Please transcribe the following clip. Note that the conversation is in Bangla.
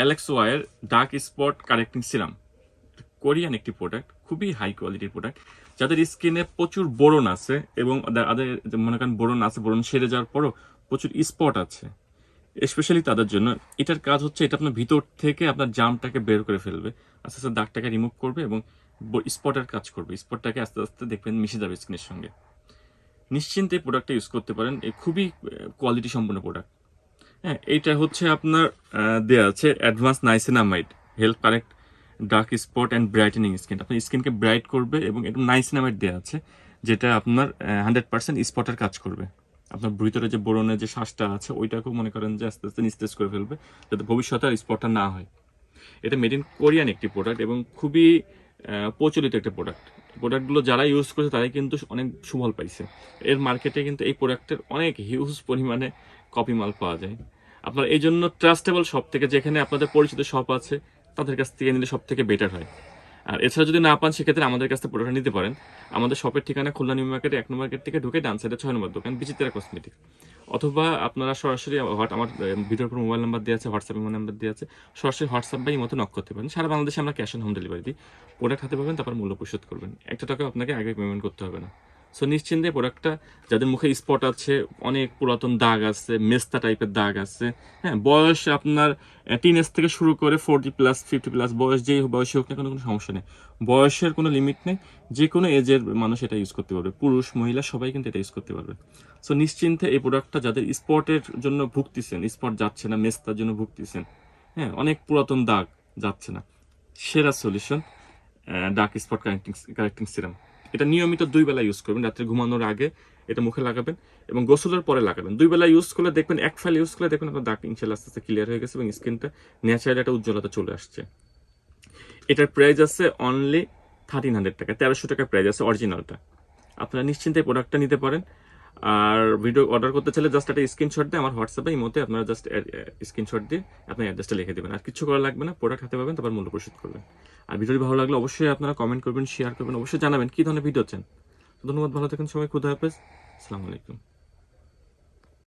Alex war dark spot correcting serum Korean একটি প্রোডাক্ট খুবই হাই কোয়ালিটির প্রোডাক্ট যাদের স্কিনে প্রচুর বোরন আছে এবং তাদের মনে করেন বোরন আছে, বোরন সেরে যাওয়ার পরও প্রচুর স্পট আছে। স্পেশালি তাদের জন্য, এটার কাজ হচ্ছে এটা আপনার ভিতর থেকে আপনার জামটাকে বের করে ফেলবে, আস্তে আস্তে দাগটাকে রিমুভ করবে এবং স্পটের কাজ করবে। স্পটটাকে আস্তে আস্তে দেখবেন মিশে যাবে স্কিনের সঙ্গে। নিশ্চিন্তে প্রোডাক্টটা ইউজ করতে পারেন। এই খুবই কোয়ালিটি সম্পন্ন প্রোডাক্ট হ্যাঁ এইটা হচ্ছে আপনার দেয়া আছে advance niacinamide health correct dark spot and brightening skin আপনার স্কিনকে ব্রাইট করবে এবং একদম নাইসিনামাইড দেওয়া আছে, যেটা আপনার হান্ড্রেড পার্সেন্ট স্পটের কাজ করবে। আপনার ভিতরে যে বোরনের যে শ্বাসটা আছে, ওইটাকেও মনে করেন যে আস্তে আস্তে নিস্তেজ করে ফেলবে, যাতে ভবিষ্যতে আর স্পটটা না হয়। এটা মেড ইন কোরিয়ান একটি প্রোডাক্ট এবং খুবই প্রচলিত একটা প্রোডাক্ট প্রোডাক্টগুলো যারা ইউজ করেছে, তারাই কিন্তু অনেক সুফল পাইছে। এর মার্কেটে কিন্তু এই প্রোডাক্টের অনেক হিউজ পরিমাণে কপি মাল পাওয়া যায়। আপনার এই জন্য ট্রাস্টেবল শপ থেকে যেখানে আপনাদের পরিচিত শপ আছে, তাদের কাছ থেকে নিলে সব থেকে বেটার হয়। আর এছাড়া যদি না পান, সেক্ষেত্রে আমাদের কাছ থেকে প্রোডাক্ট নিতে পারেন। আমাদের শপের ঠিকানা খুলনা নিউ মার্কেটে এক নম্বর গেট থেকে ঢুকে ডান সাইডে ছয় নম্বর দোকান, বিচিত্রা কসমেটিক অথবা আপনারা সরাসরি আমার ভিডিওর উপর মোবাইল নাম্বার দেওয়া আছে, হোয়াটসঅ্যাপ ইমো নাম্বার দেওয়া আছে, সরাসরি হোয়াটসঅ্যাপ বা মতো নক করতে পারেন। সারা বাংলাদেশে আমরা ক্যাশ অন হোম ডেলিভারি দিই। প্রোডাক্ট হাতে পাবেন, তারপর মূল্য পরিশোধ করবেন। একটা টাকা আপনাকে আগে পেমেন্ট করতে হবে না। সো নিশ্চিন্তে প্রোডাক্টটা যাদের মুখে স্পট আছে, অনেক পুরাতন দাগ আছে, মেস্তা টাইপের দাগ আছে হ্যাঁ বয়স আপনার টিন এজ থেকে শুরু করে ফোরটি প্লাস ফিফটি প্লাস বয়স যেই বয়সে হোক না কোনো কোনো সমস্যা নেই। বয়সের কোনো লিমিট নেই যে কোনো এজের মানুষ এটা ইউজ করতে পারবে। পুরুষ, মহিলা, সবাই কিন্তু এটা ইউজ করতে পারবে। সো নিশ্চিন্তে এই প্রোডাক্টটা যাদের স্পটের জন্য ভুগতেছেন স্পট যাচ্ছে না, মেস্তার জন্য ভুগতেছেন হ্যাঁ অনেক পুরাতন দাগ যাচ্ছে না। সেরা solution dark spot correcting correcting serum এটা নিয়মিত দুই বেলা ইউজ করবেন, রাত্রে ঘুমানোর আগে এটা মুখে লাগাবেন এবং গোসলের পরে লাগাবেন। দুই বেলা ইউজ করলে দেখবেন, এক ফাইল ইউজ করলে দেখবেন আপনার দাগ ইনশাল্লাহ আস্তে আস্তে ক্লিয়ার হয়ে গেছে এবং স্কিনটা ন্যাচারাল একটা উজ্জ্বলতা চলে আসছে। এটার প্রাইস আছে অনলি থার্টিন হান্ড্রেড টাকা, তেরোশো টাকা প্রাইস আছে অরিজিনালটা আপনারা নিশ্চিন্তে প্রোডাক্টটা নিতে পারেন। আর ভিডিও অর্ডার করতে চাইলে জাস্ট একটা স্ক্রিনশট দিয়ে আমার হোয়াটসঅ্যাপে এই মধ্যে আপনারা জাস্ট স্ক্রিনশট দিয়ে আপনার অ্যাড্রেসটা লিখে দেবেন। আর কিছু করা লাগবে না প্রোডাক্ট হাতে পাবেন, তারপর মূল্য পরিশোধ করবেন। আর ভিডিওটি ভালো লাগলে অবশ্যই আপনারা কমেন্ট করবেন শেয়ার করবেন, অবশ্যই জানাবেন, কী ধরনের ভিডিও চান। ধন্যবাদ, ভালো থাকেন সবাই, খুদা হাফেজ। আসসালামু আলাইকুম।